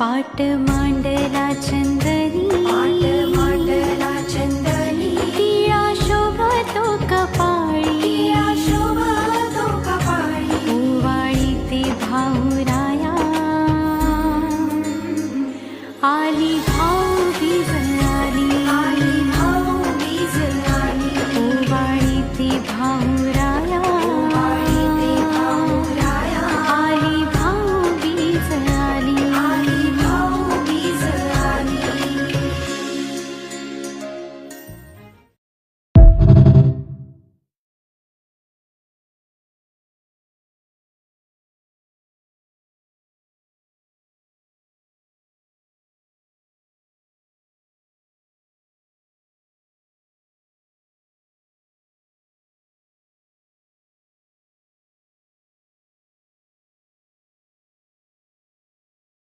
पाट मांडला चंदनी. पाट मांडला चंदनी. दिया शोभा तो कपाळी. दिया शोभा तो कपाळी. ओवाळी ते भाऊराया. आली भाऊ दिवस